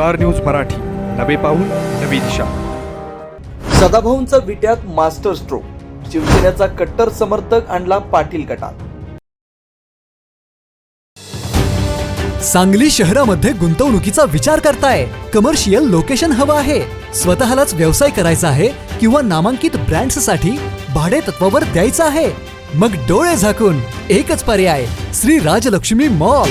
Star news Marathi. नवे पाऊल नवी दिशा. सदाभाऊंचा विट्यात मास्टर स्ट्रोक. शिवसेनेचा कट्टर समर्थक आणला पाटील गटात. सांगली शहरामध्ये गुंतवणुकीचा विचार करताय. कमर्शियल लोकेशन हवं आहे. स्वतःलाच व्यवसाय करायचा आहे किंवा नामांकित ब्रँड्ससाठी भाडे तत्वावर द्यायचं आहे. मग डोळे झाकून एकच पर्याय श्री राजलक्ष्मी मॉल.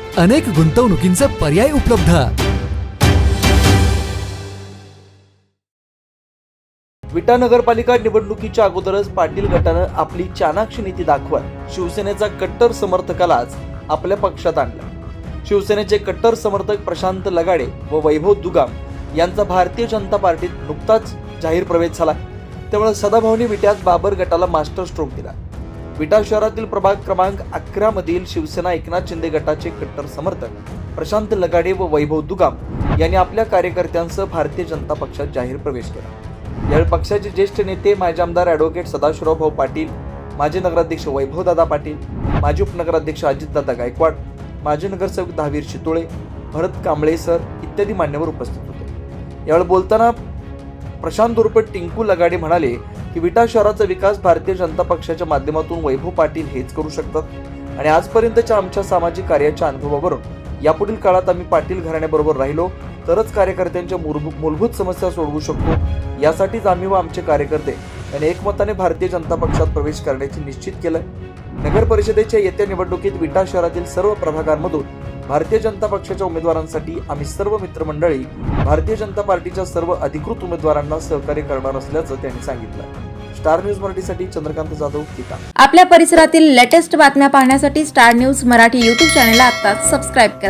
अनेक गुंतवणुकींचे पर्याय उपलब्ध. विटा नगरपालिका निवडणुकीच्या अगोदरच पाटील गटानं आपली चाणाक्ष नीती दाखवत शिवसेनेचा कट्टर समर्थकालाच आपल्या पक्षात आणला. शिवसेनेचे कट्टर समर्थक प्रशांत लगाडे व वैभव दुगाम यांचा भारतीय जनता पार्टीत नुकताच जाहीर प्रवेश झाला. त्यामुळे सदाभाऊनी विट्यात बाबर गटाला मास्टर स्ट्रोक दिला. विटा शहरातील प्रभाग क्रमांक अकरा मधील शिवसेना एकनाथ शिंदे गटाचे कट्टर समर्थक प्रशांत लगाडे व वैभव दुगाम यांनी आपल्या कार्यकर्त्यांसह भारतीय जनता पक्षात जाहीर प्रवेश केला. यावेळी पक्षाचे ज्येष्ठ नेते माजी आमदार ॲडव्होकेट सदाशिवराव भाऊ पाटील माजी नगराध्यक्ष वैभवदादा पाटील माजी उपनगराध्यक्ष अजितदादा गायकवाड माजी नगरसेवक दहावीर शितोळे भरत कांबळे सर इत्यादी मान्यवर उपस्थित होते. यावेळी बोलताना प्रशांत उर्फ टिंकू लगाडे म्हणाले की विटा शहराचा विकास भारतीय जनता पक्षाच्या माध्यमातून वैभव पाटील हेच करू शकतात. आणि आजपर्यंतच्या आमच्या सामाजिक कार्याच्या अनुभवावरून यापुढील काळात आम्ही पाटील घराण्याबरोबर राहिलो तरच कार्यकर्त्यांच्या मूलभूत मूलभूत समस्या सोडवू शकतो. यासाठीच आम्ही व आमचे कार्यकर्ते यांनी एकमताने भारतीय जनता पक्षात प्रवेश करण्याचे निश्चित केलं नगर परिषदेच्या येत्या निवडणुकीत विटा शहरातील सर्व प्रभागांमधून भारतीय जनता पक्षाच्या उमेदवारांसाठी आम्ही सर्व मित्रमंडळी भारतीय जनता पार्टीच्या सर्व अधिकृत उमेदवारांना सहकार्य करणार असल्याचं त्यांनी सांगितलं. स्टार न्यूज मराठीसाठी चंद्रकांत जाधव टीका आपल्या परिसरातील लेटेस्ट बातम्या पाहण्यासाठी स्टार न्यूज मराठी यूट्यूब चॅनलला आता सबस्क्राईब करा.